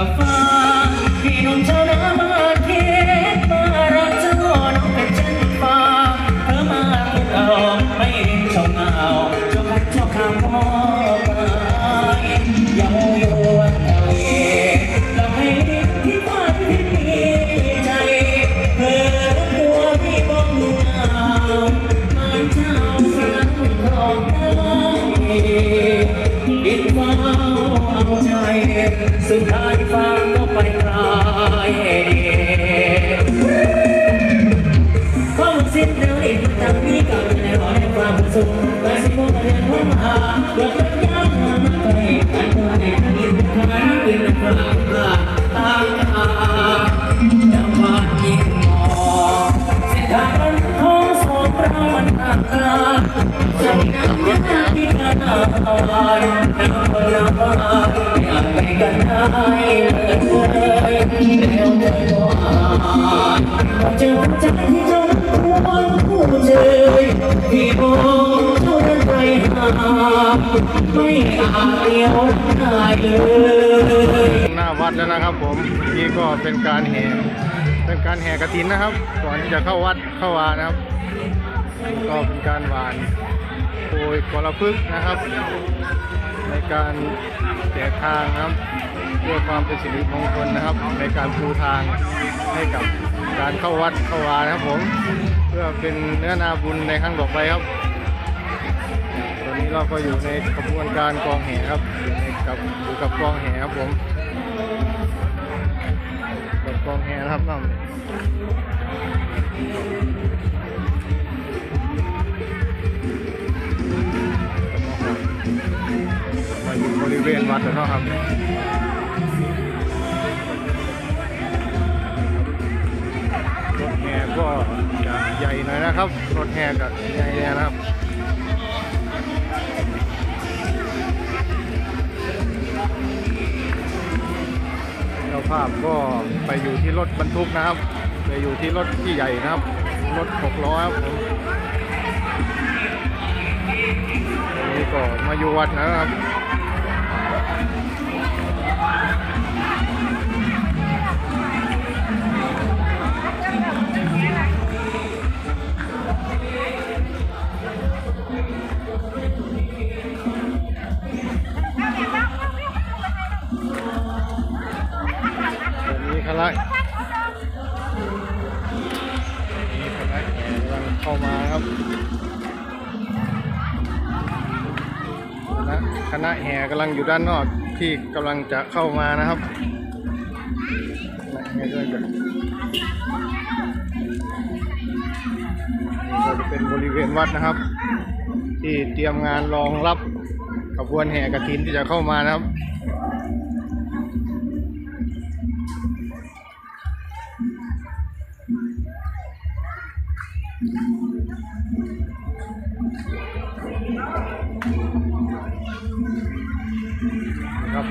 กั เอาใจสุดท้ายฟ้าก็ไปคลายความสิ้นเดือนอีกมันจะมีกับในรอยความสุขแต่สิ่งที่เรียนว่ามาเกิดเป็นยามมันไปกันไปกินข้าวกินปลาปลาตา กันได้เลยแล้วเธอก็อ่าจอใจที่จ้าควรผู้เจยที่มองเท่านั้นไปหาไม่อาจเดียวได้เลยหน้าวัดแล้วนะครับผมนี่ก็เป็นการแห่เป็นการแห่กระถินนะครับ ก่อนที่จะเข้าวัดเข้าวานะครับ ก็เป็นการหวานโอยกรพึกนะครับ ในการแจกทางครับเพื่อความเป็นสิริมงคลนะครับ ในการปูทางให้กับการเข้าวัดเข้าวานะครับผมเพื่อเป็นเนื้อนาบุญในครั้งต่อไปครับตอนนี้เราก็อยู่ในกระบวนการกองแห่ครับอยู่ในกับอยู่กับกองแห่ครับผมกับกองแห่ครับน้อง นาะครับรถแห่ก็จะใหญ่หน่อยนะครับ รถแห่ก็ใหญ่เนี่ยนะครับเจ้าภาพก็ไปอยู่ที่รถบรรทุกนะครับ ไปอยู่ที่รถที่ใหญ่นะครับ รถหกล้อครับผมวันนี้ก็มาอยู่วัดนะครับ นนี้คณะมีคณะแห่กำลังเข้ามาครับคณะคณะแห่กำลังอยู่ด้านนอกที่กำลังจะเข้ามานะครับคณะแห่ด้วยกันนี่ก็จะเป็นบริเวณวัดนะครับ ที่เตรียมงานรองรับขบวนแห่กระถินที่จะเข้ามานะครับ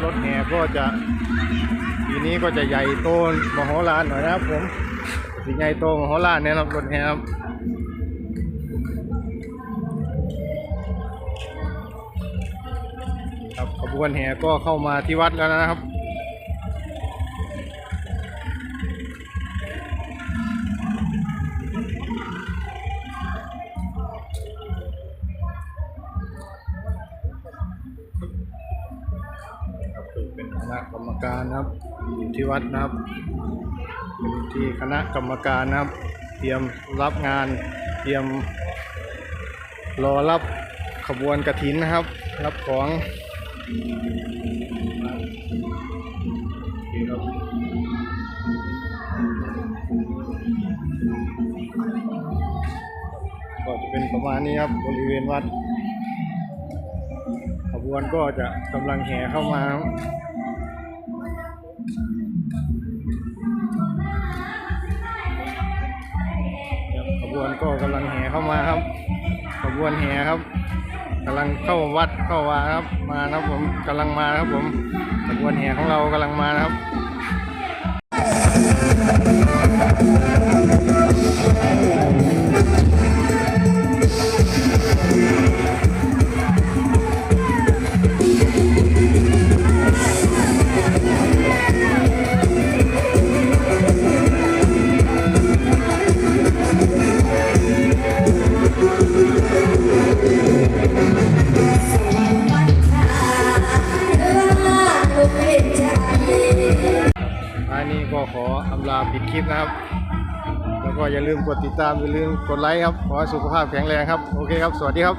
รถแห่ก็จะทีนี้ก็จะใหญ่โตมโหฬารหน่อยนะครับ ผมสีใหญ่โตมโหฬารเนี่ยครับรถแห่ครับครับขบวนแห่ก็เข้ามาที่วัดแล้วนะครับ ณะกรรมการนะครับอยู่ที่วัดนะครับที่คณะกรรมการนะครับ เตรียมรับงาน เตรียมรอรับขบวนกระถินนะครับ รับของครับก็จะเป็นประมาณนี้ครับบริเวณวัดขบวนก็จะกำลังแห่เข้ามาครับ ขบวนก็กำลังแห่เข้ามาครับ ขบวนแห่ครับกำลังเข้าวัดเข้าวาครับ มานะครับผมกำลังมาครับผมขบวนแห่ของเรากำลังมาครับ ท้านี้ก็ขออำลาปิดคลิปนะครับ แล้วก็อย่าลืมกดติดตามอย่าลืมกดไลค์ครับ ขอสุขภาพแข็งแรงครับ โอเคครับ สวัสดีครับ